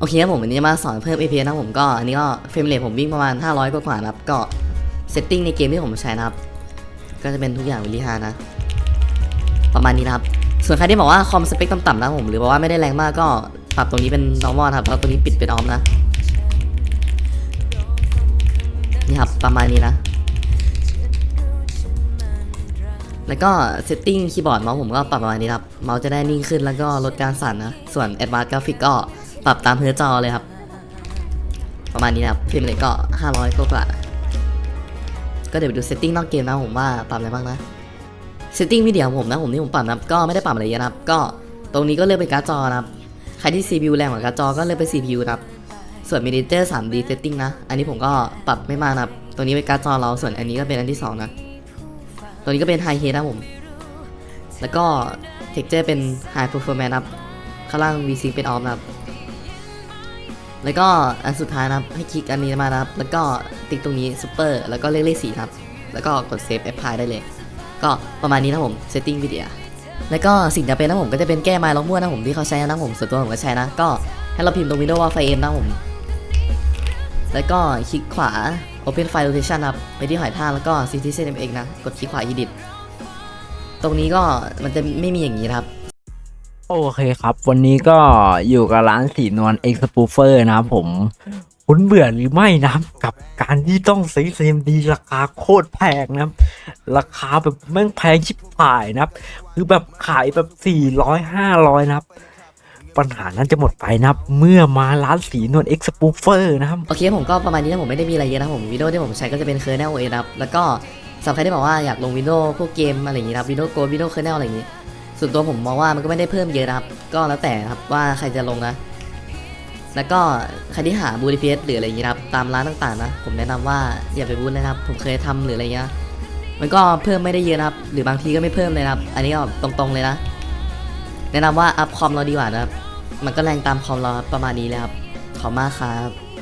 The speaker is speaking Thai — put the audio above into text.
โอเคครับผมวันนี้จะมาสอนเพิ่ม APS นะผมก็อันนี้ก็เฟรมเรทผมวิ่งประมาณ 500 กว่าๆนะครับ ก็เซตติ้งในเกมที่ผมใช้นะครับ ก็จะเป็นทุกอย่างวิลลี่ฮานะ ประมาณนี้นะครับ ส่วนใครที่บอกว่าคอมสเปคต่ำๆนะผม หรือว่าไม่ได้แรงมากก็ปรับตรงนี้เป็น normal นะครับแล้วตรงนี้ปิดเป็นออฟนะ นี่ครับประมาณนี้นะ แล้วก็เซตติ้งคีย์บอร์ดเมาส์ผมก็ปรับประมาณนี้ครับ เมาส์จะได้นิ่งขึ้นแล้วก็ลดการสั่นนะ ส่วน Advanced Graphic ก็ ปรับตามเพื่อจอเลยครับ ประมาณนี้นะครับเฟรมเรทก็ 500กว่าๆก็เดี๋ยวไปดูเซตติ้งนอกเกมนะผมว่าปรับอะไรบ้างนะเซตติ้งวิดีโอผมนะผมที่ผมปรับนะก็ไม่ได้ปรับอะไรเยอะนะครับ ก็ตรงนี้ก็เลือกเป็นการ์ดจอนะครับใครที่ CPU แรงกว่าการ์ดจอก็เลือกเป็น CPU นะครับส่วน Monitor 3D Setting นะ อันนี้ผมก็ปรับไม่มากนะครับ ตัวนี้เป็นการ์ดจอเรา ส่วนอันนี้ก็เป็นอันที่ 2 นะ ตัวนี้ก็เป็น High h e a นะผม แล้วก็ Texture เป็น High Performance นะครับ ข้างล่าง VSync เป็น Off นะครับ แล้วก็อันสุดท้ายนะครับให้คลิกอันนี้มานะครับ แล้วก็ติ๊กตรงนี้ Super แล้วก็เลขเลขสีครับ แล้วก็กด Save Apply ได้เลย ก็ประมาณนี้นะผม Setting Video แล้วก็สิ่งจำเป็นนะผมก็จะเป็นแก้ไม้ล็อกมั่วนะผมที่เขาใช้นะผมส่วนตัวผมก็ใช้นะ ก็ให้เราพิมพ์ตรง Windows Wall File M นะผม แล้วก็คลิกขวา Open File Rotation ครับไปที่หอยทากแล้วก็ Citizen MX นะ กดคลิกขวา Edit ตรงนี้ก็มันจะไม่มีอย่างนี้ครับ โอเคครับ วันนี้ก็อยู่กับร้านสีนวล X p o o f e r นะครับผม คุณเบื่อหรือไม่นะครับกับการที่ต้องซื้อ CMD ราคาโคตรแพงนะครับ ราคาแบบแม่งแพงชิบหายนะครับ คือแบบขายแบบ 400 500 นะครับ ปัญหานั้นจะหมดไปนะครับ เมื่อมาร้านสีนวล X p o o f e r นะครับ โอเคผมก็ประมาณนี้นะผมไม่ได้มีอะไรเยอะนะผมวิดีโอที่ผมใช้ก็จะเป็น kernel OS นะครับแล้วก็สำหรับใครที่บอกว่าอยากลงวิดีโอพวกเกมอะไรอย่างงี้นะครับวิดีโอโกวิดีโอ kernel อะไรอย่างงี้ ส่วนตัวผมมองว่ามันก็ไม่ได้เพิ่มเยอะนะครับ ก็แล้วแต่นะครับว่าใครจะลงนะ แล้วก็ใครที่หาบูติเพสหรืออะไรอย่างงี้นะครับตามร้านต่างๆนะ ผมแนะนำว่าอย่าไปบูธนะครับ ผมเคยทำหรืออะไรเงี้ย มันก็เพิ่มไม่ได้เยอะนะครับ หรือบางทีก็ไม่เพิ่มเลยนะครับ อันนี้ก็ตรงๆเลยนะ แนะนำว่าอัพคอมเราดีกว่านะครับ มันก็แรงตามคอมเราประมาณนี้เลยครับ ขอบคุณมากครับ